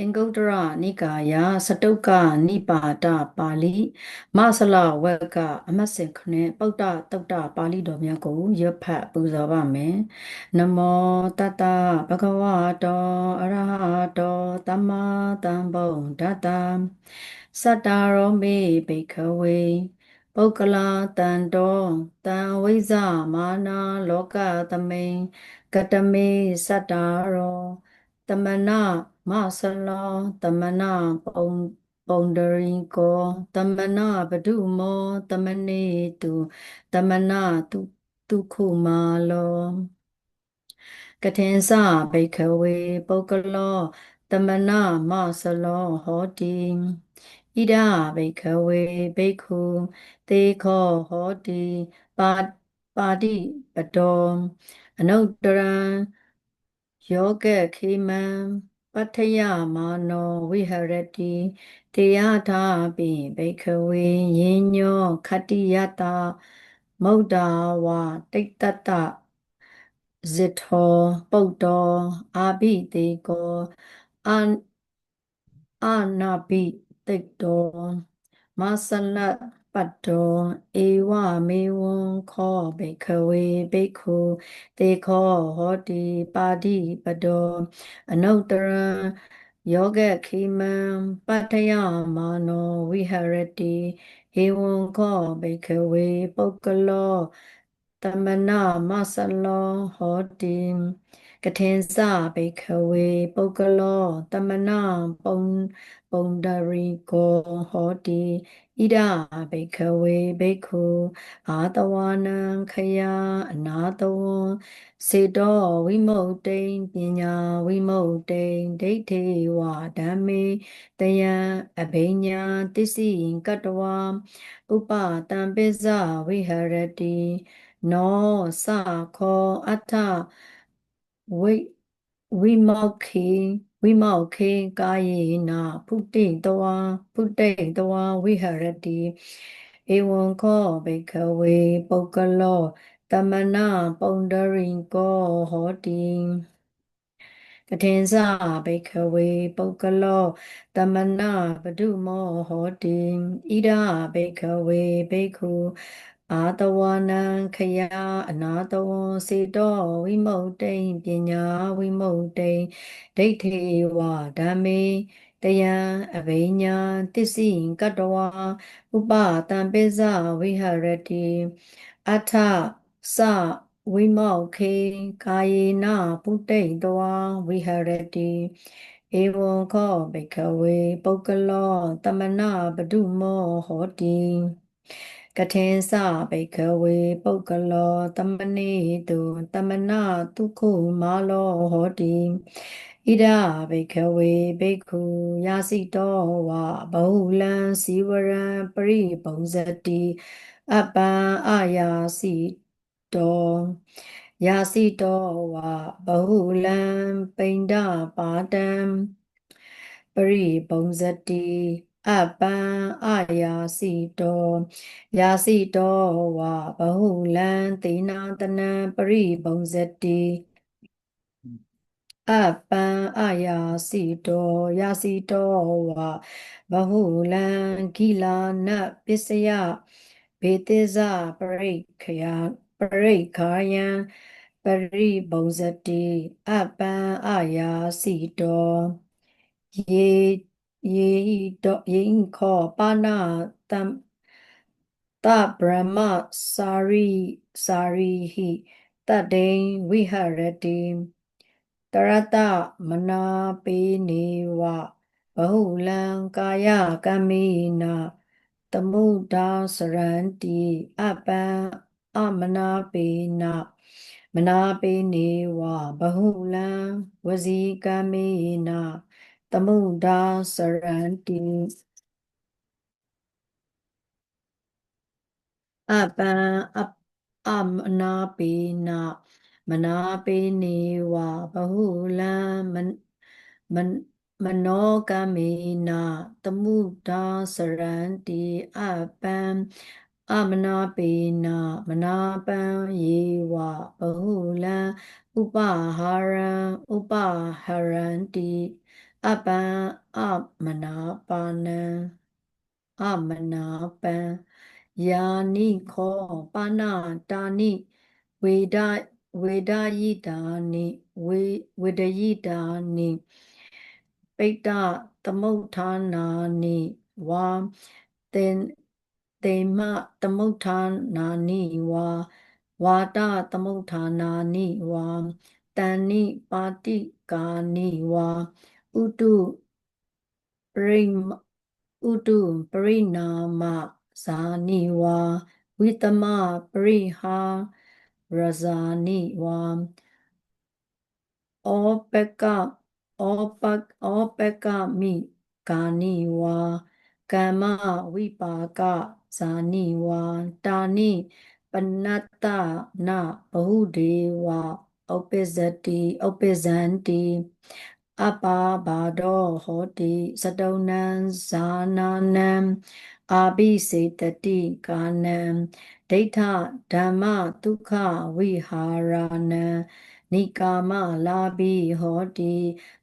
အင်္ဂုတ္တရနိကာယစတုကနိပါဒပါဠိမဆလဝက်ကအမတ်စင်ခနဲ့ပုဒ္ဒတုတ်တပါဠိတော်များကိုရွတ်ဖတ်ပူဇော်ပါမယ်နမောတတဘဂဝတောအရဟတောသမ္မာသမ္ဗုဒ္ဓတ္တစတ္တာရောမေဘိခဝေပုဂ္ဂလာတန်တောတံဝိဇမာနာလောကသမိန်ကတမေစတ္တာရောတမနာ မဆလောတမနာပုံပုံဒရိကောတမနာပဒုမောတမနေတုတမနာတုတုခုမာလောကထင်္စဘိခဝေပုဂ္ဂလောတမနာမဆလောဟောတိဣဒဘိခဝေဘိက္ခုသေခောဟောတိပါပါတိပတောအနုတ္တရံယောဂခေမံ ပတ္ထယမာနောဝိဟရတိတေယထာပိဘိခဝေယင်ညောခတ္တိယတမௌဒ္ဒဝတိတတ္တဇိထောပုတ်တောအာဘိတေကောအာအာနာဘိတိတ်တောမ ဆလပတ္တောဧဝမေဝံခောဘိခဝေဘိက္ခုတေခောဟောတိပါတိပတောအနုတ္တရံယောဂခိမံပတ္ထယမာနောဝိဟရတိဧဝံခောဘိခဝေပုဂ္ဂလောတမနာမဆလောဟောတိကထင်္စဘိခဝေပုဂ္ဂလောတမနာပုံပုံဒရိကောဟောတိ ဣဒဘိခဝေဘိက္ခုအာတဝနံခယအနာတဝံစေတောဝိမုတ်တိန်ပညာဝိမုတ်တိန်ဒိဋ္ဌိဝဓမ္မေတယံအဘိညာတစ္ဆိကတဝါဥပတံပိဇဝိဟရတိနောသခောအထဝိဝိမောက္ခေ ဝိမောက္ခေကာယေနဖုတိတဝါဖုတိတဝါဝိဟရတိဧဝံခောဘိကဝေပုဂ္ဂလောတမနာပုံဒရိကောဟောတိကထင်္စဘိခဝေပုဂ္ဂလောတမနာပဒုမောဟောတိဣဒဘိခဝေဘိက္ခု အာတဝနံခယအနာတဝံစေတောဝိမုတ်တိပညာဝိမုတ်တိဒိဋ္ဌိဝဓမ္မေတယံအဘိညာတစ္ဆိကတဝါဥပတံပိဇဝိဟရတိအထသဝိမောက္ခေကာယေနပုတိတဝါဝိဟရတိဧဝံခောဘိခဝေပုဂ္ဂလောတမနာပဒုမောဟောတိ ကထင်္စဘိခဝေပုဂ္ဂလောတမနေတုတမနာတုခုမာလောဟောတိဣဒဘိခဝေဘိက္ခုယာစီတောဝဘဟုလံစီဝရံပရိပုံဇတိအပံအာယာစီတောယာစီတောဝဘဟုလံပိန္ဒပါတံပရိပုံဇတိ အပံအာယာစီတောယာစီတောဝဘဟုလံသေနာတနံပရိပုံဇတိအပံအာယာစီတောယာစီတောဝဘဟုလံဂိလာနပစ္စယဘေတိဇပရိခယပရိခာယံပရိပုံဇတိအပံအာယာစီတောယေ ယေတောယေခောပါဏတံတဗြဟ္မစာရိစာရိဟိတတေဝိဟရတိတရတမနာပေနေဝဘဟုလံကာယကမေနတမုဒ္ဒါစရန္တိအပံအမနာပေနမနာပေနေဝဘဟုလံဝစီကမေန တမုဒ္ဒါစရန္တိအပံအမနာပေနမနာပေနေဝဘဟုလံမမနောကမေနတမုဒ္ဒါစရန္တိအပံအမနာပေနမနာပံယေဝဘဟုလံဥပဟာရံဥပဟရန္တိ အပံအမနာပါနံအမနာပံယာနိခောပါဏတာနိဝေဒဝေဒယိတာနိဝေဝေဒယိတာနိပိတ္တသမုဋ္ဌာနာနိဝါတေတေမသမုဋ္ဌာနာနိဝါဝါတသမုဋ္ဌာနာနိဝါတန်နိပါတိကာနိဝါ ဥတုပရိဥတုပရိနာမဇာနိဝါဝိတမပရိဟာရဇာနိဝါဩပကဩပကဩပကမိကာနိဝါကမ္မဝိပါကဇာနိဝါတာနိပနတ္တနဘဟုဒေဝဥပ္ပဇတိဥပ္ပဇန္တိ အပါဘာဒောဟောတိစတုဏံဇာနာနံအာဘိစေတတိကာနံဒိဋ္ဌဓမ္မဒုက္ခဝိဟာရနံနိကာမလာဘိဟောတိ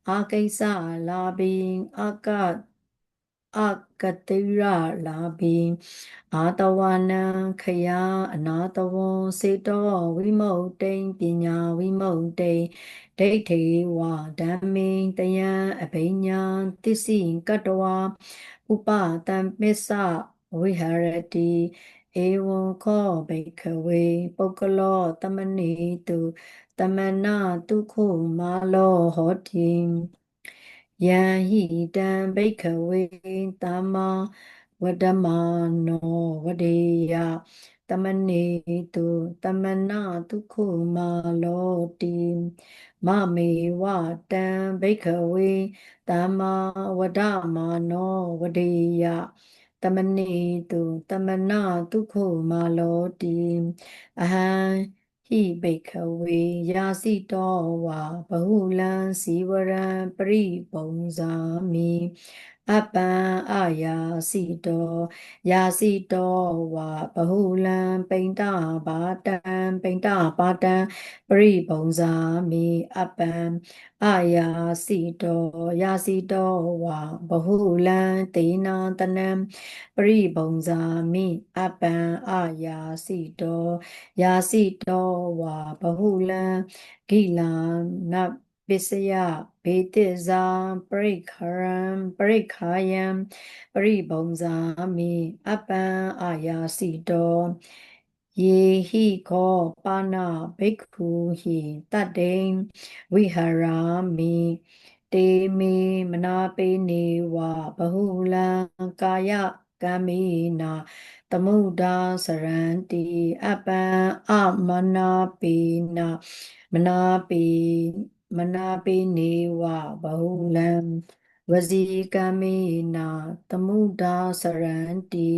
အာကိစ္စလာဘိအက အကတိရလာဘိအာတဝနံခယအနာတဝံစေတောဝိမုတ်တိပညာဝိမုတ်တိဒိဋ္ဌိဝဓမ္မိတယံအဘိညာသစ္စိကတဝါဥပတံပစ္စဝိဟရတိဧဝံခောဘိခဝေပုဂ္ဂလောတမနိတုတမနာတုခုမာလောဟောတိ ယံဟိတံဘိခဝေသမ္မာဝဒမနောဝဒေယတမနေတုတမနာတုခုမာလောတိမမေဝတံဘိခဝေသမ္မာဝဒမနောဝဒေယတမနေတုတမနာတုခုမာလောတိအဟံ ဟိဘိခဝေယာစီတောဝါဘဟုလံစီဝရံပရိပုံဇာမိ အပံအာယာစီတောယာစီတောဝါဘဟုလံပိန္တဘာတံပိန္တပါတံပရိပုံဇာမိအပံအာယာစီတောယာစီတောဝါဘဟုလံတေနာတနံပရိပုံဇာမိအပံအာယာစီတောယာစီတောဝါဘဟုလံဂိလာန ပစ္စယဘေတိဇာပရိခရံပရိခာယံပရိဘုံဇာမိအပံအာယာစီတောယေဟိခောပါဏဘိက္ခုဟိတတ္တိဝိဟရာမိတေမေမနာပေနေဝဘဟုလံကာယကမ္မေနာသမုဒ္ဒါစရန္တိအပံအမနာပေနာမနာပေ မနာပေနေဝဘဟုလံဝစီကမေနာသမုဒ္ဒါစရန္တိ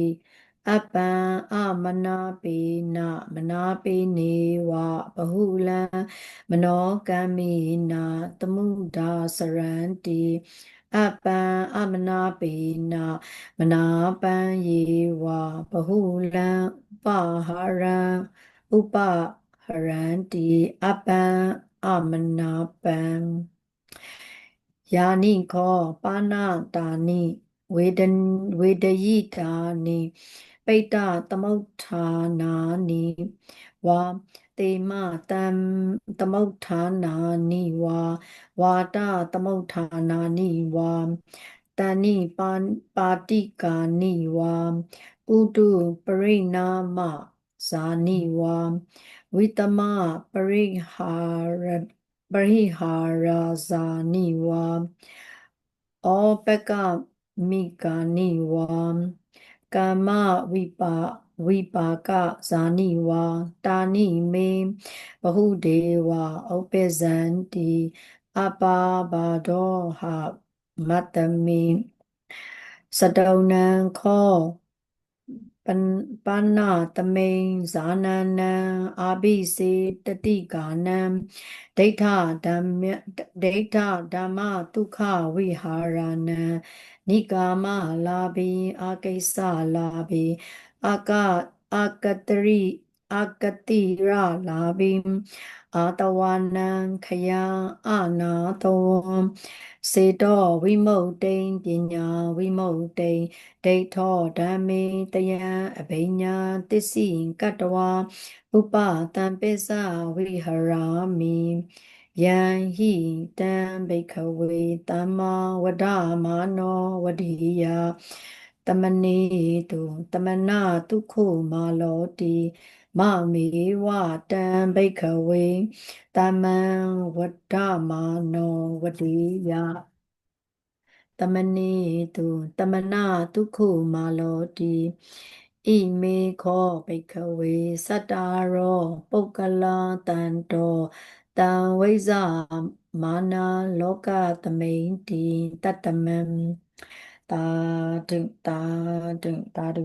အပံအမနာပေနာမနာပေနေဝဘဟုလံမနောကမေနာသမုဒ္ဒါစရန္တိအပံအမနာပေနာမနာပံယေဝဘဟုလံပဟာရံဥပဟရန္တိအပံ အမနာပံယာနိခောပါဏတာနိဝေဒဝေဒယိတာနိပိတ္တသမုဋ္ဌာနာနိဝါတေမ တံသမုဋ္ဌာနာနိဝါဝါတသမုဋ္ဌာနာနိဝါတဏိပါပါတိကာနိဝါဥတုပရိနာမဇာနိဝါဝိတမပရိဟာရပရိဟာရာဇာနိဝါဩပကမိကာနိဝါကာမဝိပါဝိပါကဇာနိဝါတာနိမေဘဟုဒေဝဥပ္ပဇန္တိအပါဘာဒောဟမတ္တမိစတုဏံခော ပဏတမိန်ဇာနနံအာဘိစေတတိကာနံဒိဋ္ဌဓမ္မဒိဋ္ဌဓမ္မဒုက္ခဝိဟာရနံနိကာမလာဘိအာကိစ္စလာဘိအာကအာကတရိ agati ra labim atawanan khaya anato seto vimuttein panya vimuttein deitho dhamme tayan abhinya tissi kattwa upatamppisa viharami ယံဟိတံဘိခဝေတမ္မာဝဒမာနောဝတိယတမနေတုတမနာဒုက္ခမာလောတိ မမေဝတံဘိခဝေတမံဝဒမာနောဝဒီယတမနေတုတမနာတုခုမာလောတိဣမေခောဘိခဝေစတ္တာရောပုဂ္ဂလာတံတောတံဝိဇာမာနာလောကသမိန်တိတတ္တမံတာဒုတာဒုတာဒု